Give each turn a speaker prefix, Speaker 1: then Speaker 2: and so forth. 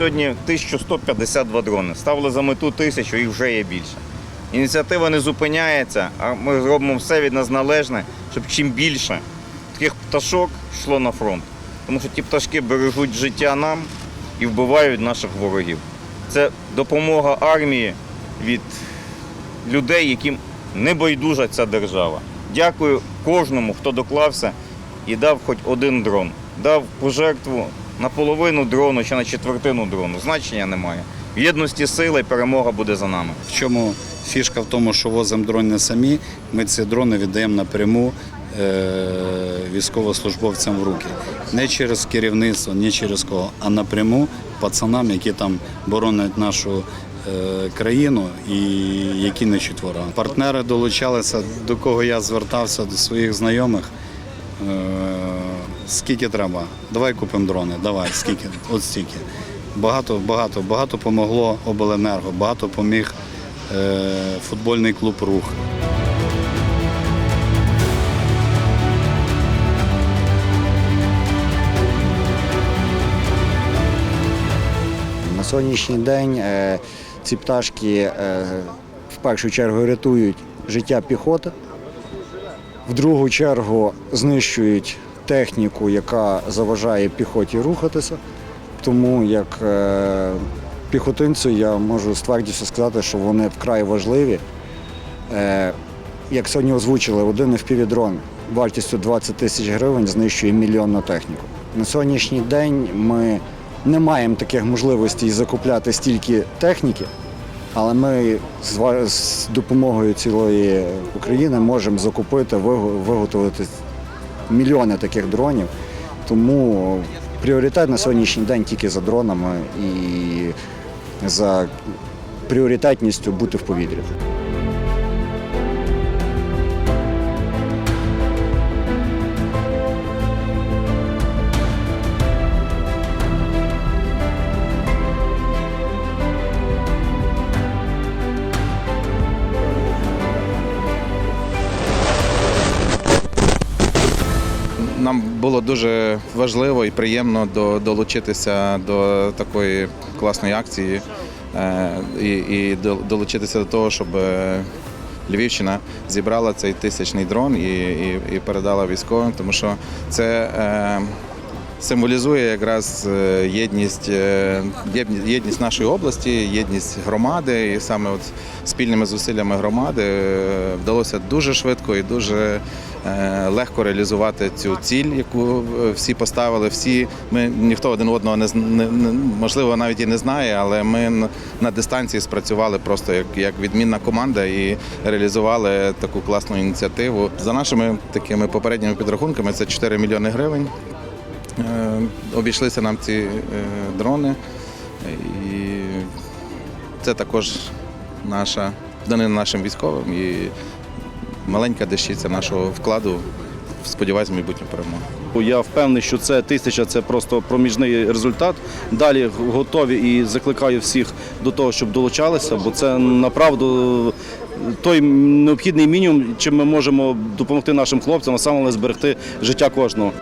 Speaker 1: сьогодні 1152 дрони. Ставили за мету тисячу, їх вже є більше. Ініціатива не зупиняється, а ми зробимо все від нас належне, щоб чим більше таких пташок йшло на фронт. Тому що ті пташки бережуть життя нам і вбивають наших ворогів. Це допомога армії від людей, яким не байдужа ця держава. Дякую кожному, хто доклався і дав хоч один дрон. Дав пожертву на половину дрону чи на четвертину дрону. Значення немає. В єдності сили перемога буде за нами.
Speaker 2: В чому фішка в тому, що возимо дрони не самі, ми ці дрони віддаємо напряму е, військовослужбовцям в руки. Не через керівництво, не через кого, а напряму пацанам, які там боронять нашу е, країну і які нищуть ворога. Партнери долучалися, до кого я звертався, до своїх знайомих. Скільки треба? Давай купимо дрони, давай, скільки, от стільки. Багато, багато, багато помогло обленерго, багато поміг е, футбольний клуб Рух.
Speaker 3: На сьогоднішній день е, ці пташки е, в першу чергу рятують життя піхоти, в другу чергу знищують техніку, яка заважає піхоті рухатися. Тому як е, піхотинцю я можу з твердістю сказати, що вони вкрай важливі. Е, Як сьогодні озвучили, один FPV-дрон вартістю 20 тисяч гривень знищує мільйонну техніку. На сьогоднішній день ми не маємо таких можливостей закупляти стільки техніки, але ми з допомогою цілої України можемо закупити, виготовити мільйони таких дронів. Тому пріоритет на сьогоднішній день тільки за дронами і за пріоритетністю бути в повітрі.
Speaker 4: Нам було дуже важливо і приємно до- долучитися до такої класної акції е, і, і долучитися до того, щоб е, Львівщина зібрала цей тисячний дрон і, і, і передала військовим, тому що це е, символізує якраз е, єдність, єдність нашої області, єдність громади. І саме от спільними зусиллями громади вдалося дуже швидко і дуже легко реалізувати цю ціль, яку е, всі поставили. Всі ми ніхто один одного не, можливо навіть і не знає, але ми на дистанції спрацювали просто як, як відмінна команда і реалізували таку класну ініціативу. За нашими такими попередніми підрахунками, це 4 мільйони гривень. Е, Обійшлися нам ці е, дрони, і це також наша данина нашим військовим і маленька дещиця нашого вкладу. Сподіваюсь, майбутню перемогу.
Speaker 5: Я впевнений, що це тисяча це просто проміжний результат. Далі готові і закликаю всіх до того, щоб долучалися, бо це направду той необхідний мінімум, чим ми можемо допомогти нашим хлопцям, а саме зберегти життя кожного.